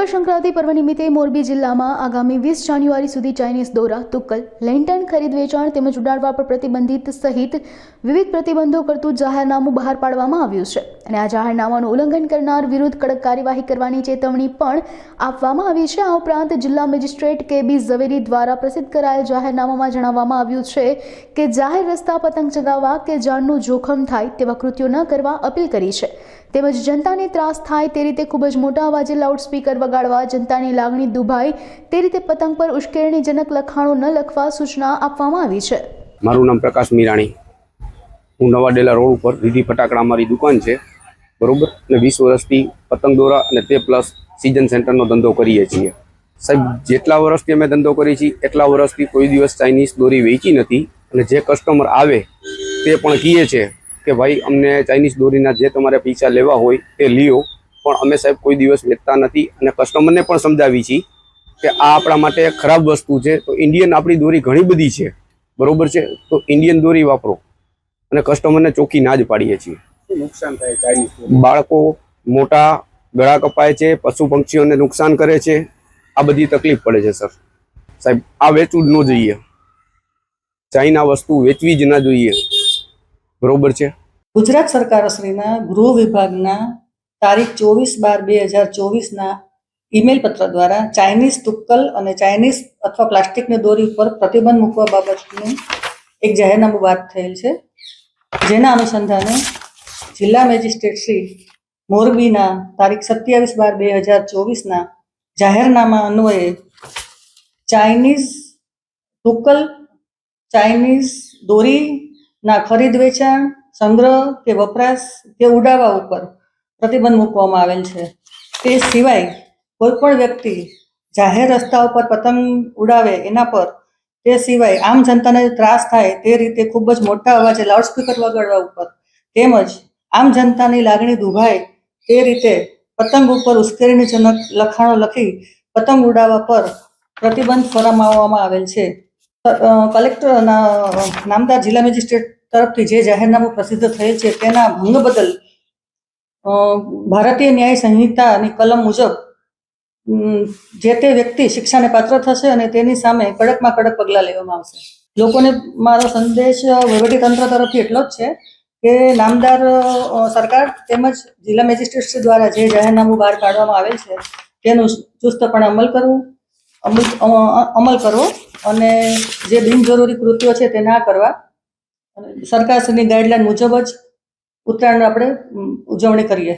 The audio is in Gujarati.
મકર સંક્રાંતિ પર્વ નિમિત્તે મોરબી જિલ્લામાં આગામી વીસ જાન્યુઆરી સુધી ચાઇનીઝ દોરા, તુક્કલ, લેન્ટન ખરીદ વેચાણ તેમજ ઉડાડવા પર પ્રતિબંધિત સહિત વિવિધ પ્રતિબંધો કરતું જાહેરનામું બહાર પાડવામાં આવ્યું છે. અને આ જાહેરનામાનું ઉલ્લંઘન કરનાર વિરુદ્ધ કડક કાર્યવાહી કરવાની ચેતવણી પણ આપવામાં આવી છે. આ ઉપરાંત જિલ્લા મેજિસ્ટ્રેટ કે. બી. ઝવેરી દ્વારા પ્રસિદ્ધ કરાયેલ જાહેરનામામાં જણાવવામાં આવ્યું છે કે જાહેર રસ્તા પતંગ ચગાવવા કે જાનનું જોખમ થાય તેવા કૃત્યો ન કરવા અપીલ કરી છે. તેમજ જનતાને ત્રાસ થાય તે રીતે ખૂબ જ મોટા અવાજે લાઉડસ્પીકર વગાડવા જનતાની લાગણી દુભાય તે રીતે પતંગ પર ઉશ્કેરણીજનક લખાણો ન લખવા સૂચના આપવામાં આવી છે. મારું નામ પ્રકાશ મીરાણી. હું નવા ડેલા રોડ ઉપર રીધી ફટાકડા મારી દુકાન છે, બરોબર? અને વીસ વર્ષથી પતંગ દોરા અને તે પ્લસ સિઝન સેન્ટરનો ધંધો કરીએ છીએ. સાહેબ, જેટલા વર્ષથી અમે ધંધો કરીએ છીએ, એટલા વર્ષથી કોઈ દિવસ ચાઇનીઝ દોરી વેચી નથી. અને જે કસ્ટમર આવે, તે પણ કહીએ છે કે, ભાઈ, અમને ચાઇનીઝ દોરીના જે તમારે પૈસા લેવા હોય તે લ્યો. પણ અમે સાહેબ કોઈ દિવસ વેચતા નથી અને કસ્ટમરને પણ સમજાવી છીએ કે આ આપણા માટે ખરાબ વસ્તુ છે. તો ઇન્ડિયન આપણી દોરી ઘણી બધી છે. બરોબર છે? તો ઇન્ડિયન દોરી વાપરો અને કસ્ટમરને ચોખ્ખી ના જ પાડીએ છીએ. નુકસાન થાય ચાઇનીઝ બાળકો મોટા ગળા કપાય છે પશુ પક્ષીઓને નુકસાન કરે છે. આ બધી તકલીફ પડે છે સર. સાહેબ આ વેચવું જ ન જોઈએ. ચાઇના વસ્તુ વેચવી જ ના જોઈએ. બરોબર છે? ગુજરાત સરકારશ્રીના ગૃહ વિભાગના તારીખ ચોવીસ બાર બે હજાર ચોવીસના ઈમેલ પત્ર દ્વારા ચાઇનીઝ તુક્કલ અને ચાઇનીઝ અથવા પ્લાસ્ટિકની દોરી ઉપર પ્રતિબંધ મૂકવા બાબતનું એક જાહેરનામું બાદ થયેલ છે. જેના અનુસંધાને જિલ્લા મેજિસ્ટ્રેટ શ્રી મોરબીના તારીખ સત્યાવીસ બાર બે હજાર ચોવીસના જાહેરનામા અન્વયે ચાઇનીઝ તુક્કલ, ચાઇનીઝ દોરીના ખરીદ વેચાણ, સંગ્રહ કે વપરાશ કે ઉડાવવા ઉપર પ્રતિબંધ મૂકવામાં આવેલ છે. તે સિવાય કોઈપણ વ્યક્તિ જાહેર રસ્તા ઉપર પતંગ ઉડાવે એના પર, તે સિવાય આમ જનતાને ત્રાસ થાય તે રીતે ખૂબ જ મોટા અવાજે લાઉડસ્પીકર વગાડવા ઉપર તેમજ આમ જનતાની લાગણી દુભાય તે રીતે પતંગ ઉપર ઉશ્કેરણીજનક લખાણો લખી પતંગ ઉડાવવા પર પ્રતિબંધ ફરમાવવામાં આવેલ છે. કલેક્ટર નામદાર જિલ્લા મેજિસ્ટ્રેટ તરફથી જે જાહેરનામું પ્રસિદ્ધ થયેલ છે તેના ભંગ બદલ ભારતીય ન્યાય સંહિતાની કલમ મુજબ જે તે વ્યક્તિ શિક્ષાને પાત્ર થશે અને તેની સામે કડકમાં કડક પગલાં લેવામાં આવશે. લોકોને મારો સંદેશ વહીવટીતંત્ર તરફથી એટલો જ છે કે નામદાર સરકાર તેમજ જિલ્લા મેજિસ્ટ્રેટ દ્વારા જે જાહેરનામું બહાર પાડવામાં આવેલ છે, તેનું ચુસ્તપણે અમલ કરવું અમલ અમલ કરવો અને જે બિનજરૂરી કૃત્યો છે તે ના કરવા. સરકારશ્રીની ગાઈડલાઈન મુજબ જ ઉત્તરાયણ આપણે ઉજવણી કરીએ.